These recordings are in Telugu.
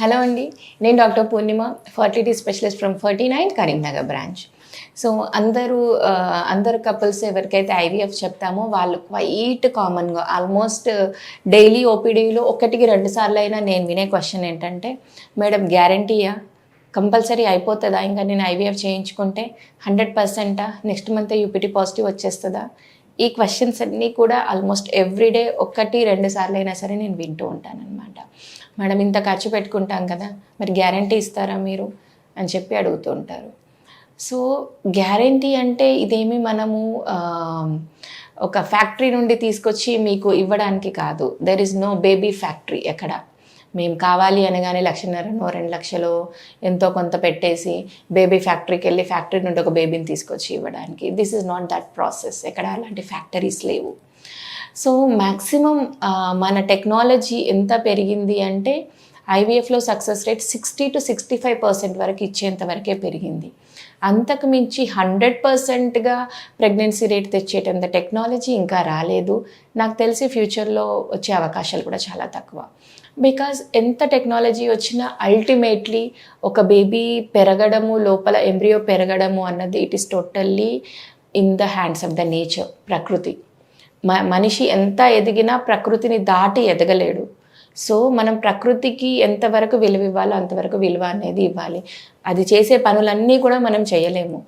హలో అండి. నేను doctor Purnima fertility specialist from forty nine Karimnagar branch so అందరూ అందరు కపుల్స్ ఎవరికైతే ఐవీఎఫ్ చెప్తామో వాళ్ళు క్వైట్ కామన్గా ఆల్మోస్ట్ డైలీ ఓపీడీలో ఒకటికి రెండు సార్లు అయినా నేను వినే క్వశ్చన్ ఏంటంటే మేడం గ్యారంటీయా కంపల్సరీ అయిపోతుందా? ఇంకా నేను ఐవీఎఫ్ చేయించుకుంటే హండ్రెడ్ పర్సెంటా? నెక్స్ట్ మంత్ యూపీటీ పాజిటివ్ వచ్చేస్తుందా? ఈ క్వశ్చన్స్ అన్నీ కూడా ఆల్మోస్ట్ ఎవ్రీడే ఒక్కటి రెండు సార్లు అయినా సరే నేను వింటూ ఉంటానన్నమాట. మేడం ఇంత ఖర్చు పెట్టుకుంటాం కదా మరి గ్యారంటీ ఇస్తారా మీరు? అని చెప్పి అడుగుతూ ఉంటారు. సో గ్యారంటీ అంటే ఇదేమి మనము ఒక ఫ్యాక్టరీ నుండి తీసుకొచ్చి మీకు ఇవ్వడానికి కాదు. There is no baby factory ఎక్కడ. మేము కావాలి అనగానే లక్షన్నరనో రెండు లక్షలు ఎంతో కొంత పెట్టేసి బేబీ ఫ్యాక్టరీకి వెళ్ళి ఫ్యాక్టరీ నుండి ఒక బేబీని తీసుకొచ్చి ఇవ్వడానికి. This is not that process ఎక్కడ అలాంటి ఫ్యాక్టరీస్ లేవు. సో మ్యాక్సిమం మన టెక్నాలజీ ఎంత పెరిగింది అంటే ఐవీఎఫ్లో success rate sixty to sixty five percent వరకు ఇచ్చేంత వరకే పెరిగింది. అంతకు మించి హండ్రెడ్ పర్సెంట్గా ప్రెగ్నెన్సీ రేట్ తెచ్చేటంత టెక్నాలజీ ఇంకా రాలేదు. నాకు తెలిసి ఫ్యూచర్లో వచ్చే అవకాశాలు కూడా చాలా తక్కువ. బికాజ్ ఎంత టెక్నాలజీ వచ్చినా అల్టిమేట్లీ ఒక బేబీ పెరగడము లోపల ఎంబ్రియో పెరగడము అన్నది it is totally in the hands of the nature ప్రకృతి. మ మనిషి ఎంత ఎదిగినా ప్రకృతిని దాటి ఎదగలేడు. సో మనం ప్రకృతికి ఎంతవరకు విలువ ఇవ్వాలో అంతవరకు విలువ అనేది ఇవ్వాలి. అది చేసే పనులన్నీ కూడా మనం చేయలేము.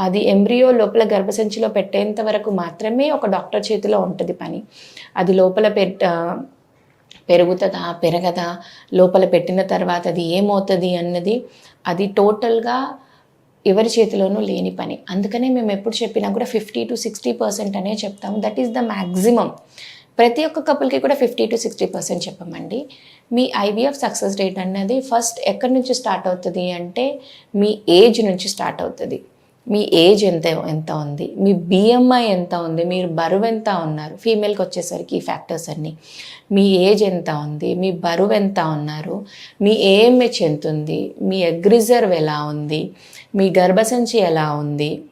అది ఎంబ్రియో లోపల గర్భసంచిలో పెట్టేంత వరకు మాత్రమే ఒక డాక్టర్ చేతిలో ఉంటుంది పని. అది లోపల పెట్ట పెరుగుతుందా పెరగదా లోపల పెట్టిన తర్వాత అది ఏమవుతుంది అన్నది అది టోటల్గా ఎవరి చేతిలోనూ లేని పని. అందుకనే మేము ఎప్పుడు చెప్పినా కూడా ఫిఫ్టీ టు సిక్స్టీ పర్సెంట్ అనే చెప్తాము. దట్ ఈస్ ద మ్యాక్సిమం ప్రతి ఒక్క కపుల్కి కూడా ఫిఫ్టీ టు సిక్స్టీ పర్సెంట్ చెప్పమండి. మీ ఐవీఎఫ్ సక్సెస్ రేట్ అన్నది ఫస్ట్ ఎక్కడి నుంచి స్టార్ట్ అవుతుంది అంటే మీ ఏజ్ నుంచి స్టార్ట్ అవుతుంది. మీ ఏజ్ ఎంత ఎంత ఉంది? మీ బిఎంఐ ఎంత ఉంది? మీరు బరువు ఎంత ఉన్నారు? ఫీమేల్కి వచ్చేసరికి ఈ ఫ్యాక్టర్స్ అన్నీ. మీ ఏజ్ ఎంత ఉంది? మీ బరువు ఎంత ఉన్నారు? మీ ఏఎంహెచ్ ఎంత ఉంది? మీ ఎగ్ రిజర్వ్ ఎలా ఉంది? మీ గర్భసంచి ఎలా ఉంది?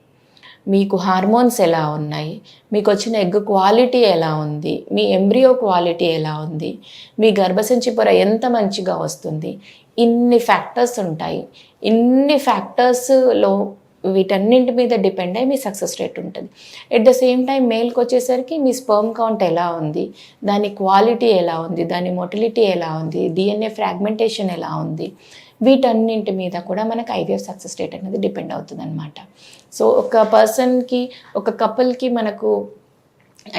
మీకు హార్మోన్స్ ఎలా ఉన్నాయి? మీకు వచ్చిన ఎగ్ క్వాలిటీ ఎలా ఉంది? మీ ఎంబ్రియో క్వాలిటీ ఎలా ఉంది? మీ గర్భసంచి పొర ఎంత మంచిగా వస్తుంది? ఇన్ని ఫ్యాక్టర్స్ ఉంటాయి. ఇన్ని ఫ్యాక్టర్స్లో వీటన్నింటి మీద డిపెండ్ అయ్యి మీ సక్సెస్ రేట్ ఉంటుంది. ఎట్ ద సేమ్ టైం మేల్కి వచ్చేసరికి మీ స్పర్మ్ కౌంట్ ఎలా ఉంది? దాని క్వాలిటీ ఎలా ఉంది? దాని మొటిలిటీ ఎలా ఉంది? డిఎన్ఏ ఫ్రాగ్మెంటేషన్ ఎలా ఉంది? వీటన్నింటి మీద కూడా మనకు ఐవీఎఫ్ సక్సెస్ రేట్ అనేది డిపెండ్ అవుతుంది అనమాట సో ఒక పర్సన్కి ఒక కపుల్కి మనకు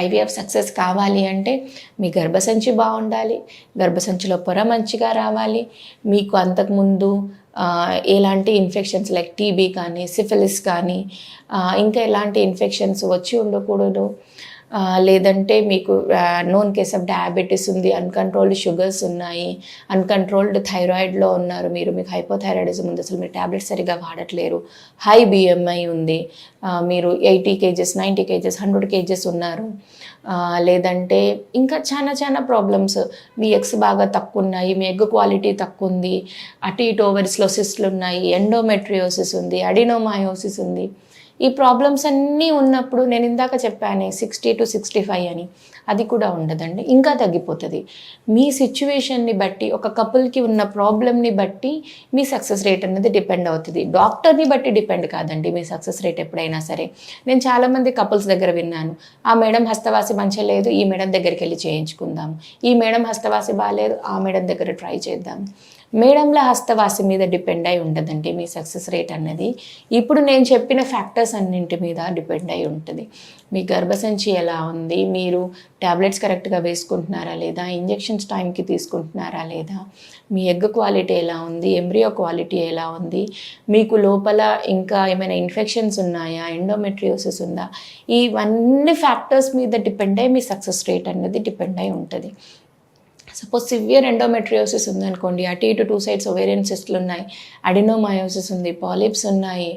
ఐవీఎఫ్ సక్సెస్ కావాలి అంటే మీ గర్భసంచి బాగుండాలి గర్భసంచిలో పొర మంచిగా రావాలి. మీకు అంతకుముందు ఎలాంటి ఇన్ఫెక్షన్స్ లైక్ టీబీ కానీ సిఫిలిస్ కానీ ఇంకా ఎలాంటి ఇన్ఫెక్షన్స్ వచ్చి ఉండకూడదు. లేదంటే మీకు నోన్ కేస్ ఆఫ్ డయాబెటీస్ ఉంది అన్కంట్రోల్డ్ షుగర్స్ ఉన్నాయి అన్కంట్రోల్డ్ థైరాయిడ్లో ఉన్నారు మీరు మీకు హైపోథైరాయిడిజం ఉంది అసలు మీరు ట్యాబ్లెట్స్ సరిగా వాడట్లేరు. హై బిఎంఐ ఉంది. మీరు eighty kgs ninety kgs hundred kgs ఉన్నారు. లేదంటే ఇంకా చాలా చాలా ప్రాబ్లమ్స్ మీ ఎగ్స్ బాగా తక్కువ ఉన్నాయి మీ ఎగ్ క్వాలిటీ తక్కువ ఉంది అటు ఇటు ఓవరిస్లో సిస్ట్లు ఉన్నాయి ఎండోమెట్రియోసిస్ ఉంది అడినోమయోసిస్ ఉంది. ఈ ప్రాబ్లమ్స్ అన్నీ ఉన్నప్పుడు నేను ఇందాక చెప్పాను సిక్స్టీ టు సిక్స్టీ ఫైవ్ అని. అది కూడా ఉండదండి. ఇంకా తగ్గిపోతుంది. మీ సిచ్యువేషన్ని బట్టి ఒక కపుల్కి ఉన్న ప్రాబ్లమ్ని బట్టి మీ సక్సెస్ రేట్ అనేది డిపెండ్ అవుతుంది. డాక్టర్ని బట్టి డిపెండ్ కాదండి మీ సక్సెస్ రేట్ ఎప్పుడైనా సరే. నేను చాలామంది కపుల్స్ దగ్గర విన్నాను. ఆ మేడం హస్తవాసి మంచిగా లేదు ఈ మేడం దగ్గరికి వెళ్ళి చేయించుకుందాం. ఈ మేడం హస్తవాసి బాగాలేదు ఆ మేడం దగ్గర ట్రై చేద్దాం. మేడంల హస్తవాసి మీద డిపెండ్ అయి ఉండదండి మీ సక్సెస్ రేట్ అన్నది ఇప్పుడు నేను చెప్పిన ఫ్యాక్టర్స్ అన్నింటి మీద డిపెండ్ అయి ఉంటుంది. మీ గర్భసంచి ఎలా ఉంది? మీరు ట్యాబ్లెట్స్ కరెక్ట్గా వేసుకుంటున్నారా లేదా? ఇంజెక్షన్స్ టైంకి తీసుకుంటున్నారా లేదా? మీ ఎగ్ క్వాలిటీ ఎలా ఉంది? ఎంబ్రియో క్వాలిటీ ఎలా ఉంది? మీకు లోపల ఇంకా ఏమైనా ఇన్ఫెక్షన్స్ ఉన్నాయా? ఎండోమెట్రియోసిస్ ఉందా? ఇవన్నీ ఫ్యాక్టర్స్ మీద డిపెండ్ అయ్యి మీ సక్సెస్ రేట్ అనేది డిపెండ్ అయి ఉంటుంది. సపోజ్ సివియర్ ఎండోమెట్రియోసిస్ ఉందనుకోండి అటు ఇటు టూ సైడ్స్ ఒవేరియన్ సిస్ట్లు ఉన్నాయి అడినోమయోసిస్ ఉంది పాలిప్స్ ఉన్నాయి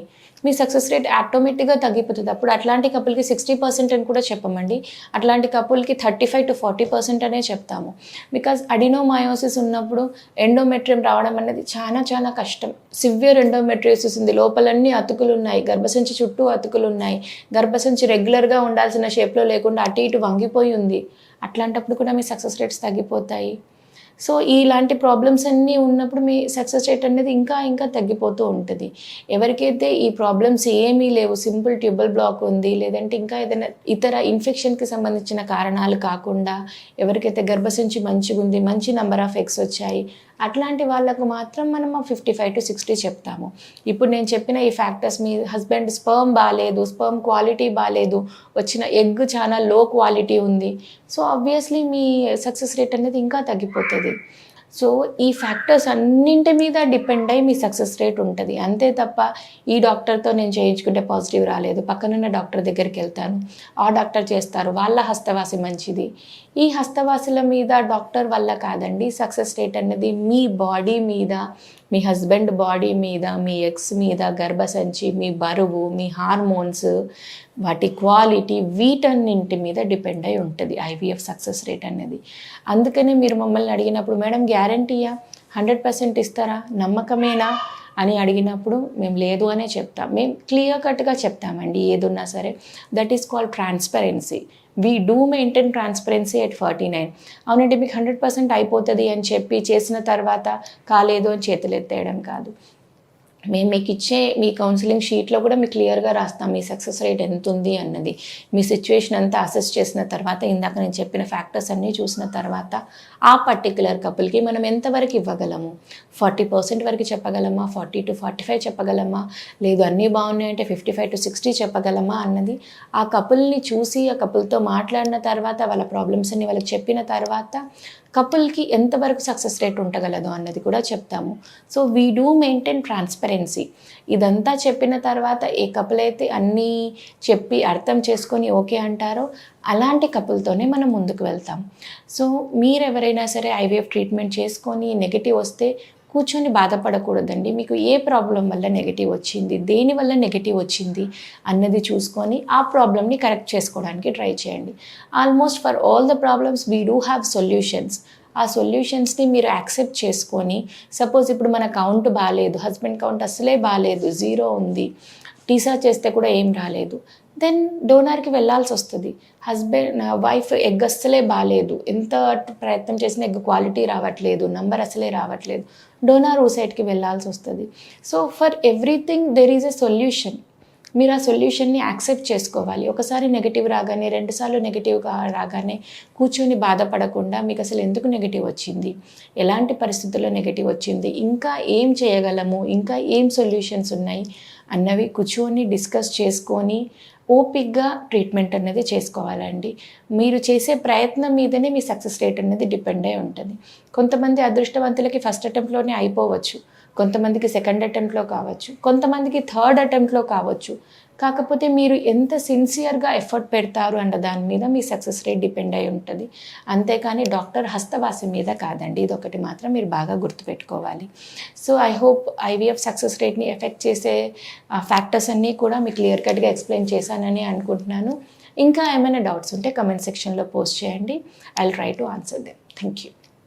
మీ సక్సెస్ రేట్ ఆటోమేటిక్గా తగ్గిపోతుంది. అప్పుడు అట్లాంటి కపుల్కి సిక్స్టీ పర్సెంట్ అని కూడా చెప్పమండి. అట్లాంటి కపుల్కి thirty five to forty percent అనే చెప్తాము. బికాజ్ అడినోమయోసిస్ ఉన్నప్పుడు ఎండోమెట్రియం రావడం అనేది చాలా చాలా కష్టం. సివియర్ ఎండోమెట్రియోసిస్ ఉంది. లోపలన్నీ అతుకులు ఉన్నాయి. గర్భసంచి చుట్టూ అతుకులు ఉన్నాయి. గర్భసంచి రెగ్యులర్గా ఉండాల్సిన షేప్లో లేకుండా అటు ఇటు వంగిపోయి ఉంది. అట్లాంటప్పుడు కూడా మీ సక్సెస్ రేట్స్ తగ్గిపోతాయి. సో ఇలాంటి ప్రాబ్లమ్స్ అన్నీ ఉన్నప్పుడు మీ సక్సెస్ రేట్ అనేది ఇంకా ఇంకా తగ్గిపోతూ ఉంటుంది. ఎవరికైతే ఈ ప్రాబ్లమ్స్ ఏమీ లేవు సింపుల్ ట్యూబల్ బ్లాక్ ఉంది లేదంటే ఇంకా ఏదైనా ఇతర ఇన్ఫెక్షన్కి సంబంధించిన కారణాలు కాకుండా ఎవరికైతే గర్భసంచి మంచిగా ఉంది మంచి నెంబర్ ఆఫ్ ఎగ్స్ వచ్చాయి అట్లాంటి వాళ్ళకు మాత్రం మనం ఫిఫ్టీ ఫైవ్ టు సిక్స్టీ చెప్తాము. ఇప్పుడు నేను చెప్పిన ఈ ఫ్యాక్టర్స్ మీ హస్బెండ్ స్పర్మ్ బాగాలేదు స్పర్మ్ క్వాలిటీ బాగాలేదు వచ్చిన ఎగ్ చాలా లో క్వాలిటీ ఉంది. సో ఆబ్వియస్లీ మీ సక్సెస్ రేట్ అనేది ఇంకా తగ్గిపోతుంది. సో ఈ ఫ్యాక్టర్స్ అన్నింటి మీద డిపెండ్ అయ్యి మీ సక్సెస్ రేట్ ఉంటుంది. అంతే తప్ప ఈ డాక్టర్తో నేను చేయించుకుంటే పాజిటివ్ రాలేదు. పక్కనున్న డాక్టర్ దగ్గరికి వెళ్తాను. ఆ డాక్టర్ చేస్తారు. వాళ్ళ హస్తవాసి మంచిది. ఈ హస్తవాసుల మీద డాక్టర్ వల్ల కాదండి. సక్సెస్ రేట్ అనేది మీ బాడీ మీద మీ హస్బెండ్ బాడీ మీద మీ ఎక్స్ మీద గర్భసంచి మీ బరువు మీ హార్మోన్స్ వాటి క్వాలిటీ వీటన్నింటి మీద డిపెండ్ అయి ఉంటుంది ఐవీఎఫ్ సక్సెస్ రేట్ అనేది. అందుకనే మీరు మమ్మల్ని అడిగినప్పుడు మేడం గ్యారంటీయా? హండ్రెడ్ పర్సెంట్ ఇస్తారా? నమ్మకమేనా? అని అడిగినప్పుడు మేము లేదు అనే చెప్తాం. మేము క్లియర్ కట్గా చెప్తామండి ఏదున్నా సరే. That is called transparency we do maintain transparency at forty nine అవునంటే మీకు హండ్రెడ్ పర్సెంట్ అయిపోతుంది అని చెప్పి చేసిన తర్వాత కాలేదు అని చేతులు ఎత్తేయడం కాదు. మేము మీకు ఇచ్చే మీ కౌన్సిలింగ్ షీట్లో కూడా మీకు క్లియర్గా రాస్తాం మీ సక్సెస్ రేట్ ఎంత ఉంది అన్నది. మీ సిచ్యువేషన్ అంతా అసెస్ చేసిన తర్వాత ఇందాక నేను చెప్పిన ఫ్యాక్టర్స్ అన్నీ చూసిన తర్వాత ఆ పర్టికులర్ కపుల్కి మనం ఎంతవరకు ఇవ్వగలము? ఫార్టీ పర్సెంట్ వరకు చెప్పగలమా? ఫార్టీ టు ఫార్టీ ఫైవ్ చెప్పగలమా? లేదు అన్నీ బాగున్నాయంటే ఫిఫ్టీ ఫైవ్ టు సిక్స్టీ చెప్పగలమా అన్నది. ఆ కపుల్ని చూసి ఆ కపుల్తో మాట్లాడిన తర్వాత వాళ్ళ ప్రాబ్లమ్స్ అన్ని వాళ్ళకి చెప్పిన తర్వాత కపుల్కి ఎంతవరకు సక్సెస్ రేట్ ఉండగలదు అన్నది కూడా చెప్తాము. So we do maintain transparency ఇదంతా చెప్పిన తర్వాత ఏ కపుల్ అయితే అన్నీ చెప్పి అర్థం చేసుకొని ఓకే అంటారో అలాంటి కపుల్తోనే మనం ముందుకు వెళ్తాం. సో మీరు ఎవరైనా సరే ఐవీఎఫ్ ట్రీట్మెంట్ చేసుకొని నెగిటివ్ వస్తే కూర్చొని బాధపడకూడదండి. మీకు ఏ ప్రాబ్లం వల్ల నెగిటివ్ వచ్చింది దేని వల్ల నెగిటివ్ వచ్చింది అన్నది చూసుకొని ఆ ప్రాబ్లమ్ని కరెక్ట్ చేసుకోవడానికి ట్రై చేయండి. Almost for all the problems we do have solutions. ఆ సొల్యూషన్స్ని మీరు యాక్సెప్ట్ చేసుకొని సపోజ్ ఇప్పుడు మన కౌంట్ బాగాలేదు హస్బెండ్ కౌంట్ అసలే బాగాలేదు జీరో ఉంది టీసా చేస్తే కూడా ఏం రాలేదు. దెన్ డోనార్కి వెళ్ళాల్సి వస్తుంది. హస్బెండ్ వైఫ్ ఎగ్ అస్సలే బాగాలేదు ఎంత ప్రయత్నం చేసినా ఎగ్ క్వాలిటీ రావట్లేదు నంబర్ అసలే రావట్లేదు. డోనార్ ఊసైడ్కి వెళ్ళాల్సి వస్తుంది. So for everything there is a solution మీరు ఆ సొల్యూషన్ని యాక్సెప్ట్ చేసుకోవాలి. ఒకసారి నెగిటివ్ రాగానే రెండుసార్లు నెగిటివ్గా రాగానే కూర్చొని బాధపడకుండా మీకు అసలు ఎందుకు నెగిటివ్ వచ్చింది? ఎలాంటి పరిస్థితుల్లో నెగిటివ్ వచ్చింది? ఇంకా ఏం చేయగలము? ఇంకా ఏం సొల్యూషన్స్ ఉన్నాయి? అన్నవి కూర్చొని డిస్కస్ చేసుకొని ఓపిక్గా ట్రీట్మెంట్ అనేది చేసుకోవాలండి. మీరు చేసే ప్రయత్నం మీదనే మీ సక్సెస్ రేట్ అనేది డిపెండ్ అయి ఉంటుంది. కొంతమంది అదృష్టవంతులకి ఫస్ట్ అటెంప్ట్లోనే అయిపోవచ్చు. కొంతమందికి సెకండ్ అటెంప్ట్లో కావచ్చు కొంతమందికి థర్డ్ అటెంప్ట్లో కావచ్చు. కాకపోతే మీరు ఎంత సిన్సియర్గా ఎఫర్ట్ పెడతారు అన్న దాని మీద మీ సక్సెస్ రేట్ డిపెండ్ అయి ఉంటుంది. అంతేకాని డాక్టర్ హస్తవాసి మీద కాదండి ఇది ఒకటి మాత్రం మీరు బాగా గుర్తుపెట్టుకోవాలి. So I hope IVF success రేట్ని effect చేసే ఫ్యాక్టర్స్ అన్నీ కూడా మీకు క్లియర్ కట్గా ఎక్స్ప్లెయిన్ చేశానని అనుకుంటున్నాను. ఇంకా ఏమైనా డౌట్స్ ఉంటే కమెంట్ సెక్షన్లో పోస్ట్ చేయండి. I try to answer them thank you